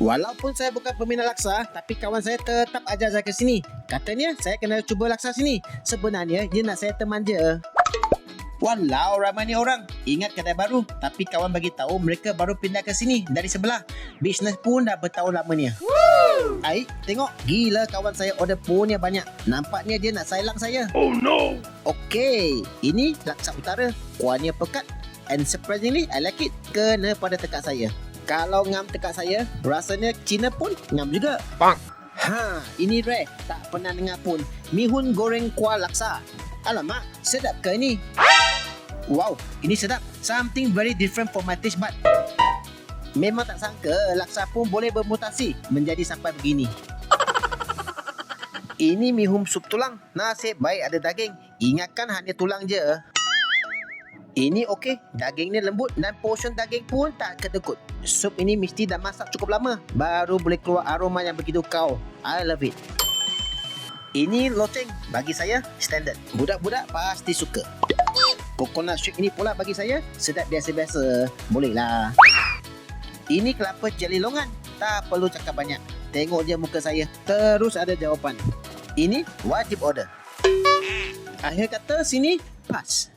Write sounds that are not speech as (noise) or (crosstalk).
Walaupun saya bukan peminat laksa, tapi kawan saya tetap ajar saya ke sini. Katanya saya kena cuba laksa sini. Sebenarnya dia nak saya teman je. Walau ramainya orang. Ingat kedai baru, tapi kawan bagi tahu mereka baru pindah ke sini dari sebelah. Bisnes pun dah bertahun lamanya. Ai, tengok. Gila kawan saya order punya banyak. Nampaknya dia nak sailang saya. Oh no! Okey, ini laksa utara. Kuahnya pekat and surprisingly I like it. Kena pada tekak saya. Kalau ngam tekak saya, rasanya Cina pun ngam juga. Bang. Ha, ini rare. Tak pernah dengar pun. Mihun goreng kuah laksa. Alamak, sedap ke ini? Wow, ini sedap. Something very different from my taste bud. Memang tak sangka laksa pun boleh bermutasi menjadi sampai begini. (laughs) Ini mihum sup tulang. Nasib baik ada daging. Ingatkan hanya tulang je. Ini okey. Dagingnya lembut dan portion daging pun tak kedekut. Sup ini mesti dah masak cukup lama. Baru boleh keluar aroma yang begitu kau. I love it. Ini loceng. Bagi saya, standard. Budak-budak pasti suka. Coconut shake ini pula bagi saya, sedap biasa-biasa. Bolehlah. Ini kelapa jelly longan. Tak perlu cakap banyak. Tengok je muka saya. Terus ada jawapan. Ini wajib order. Akhir kata sini, pas.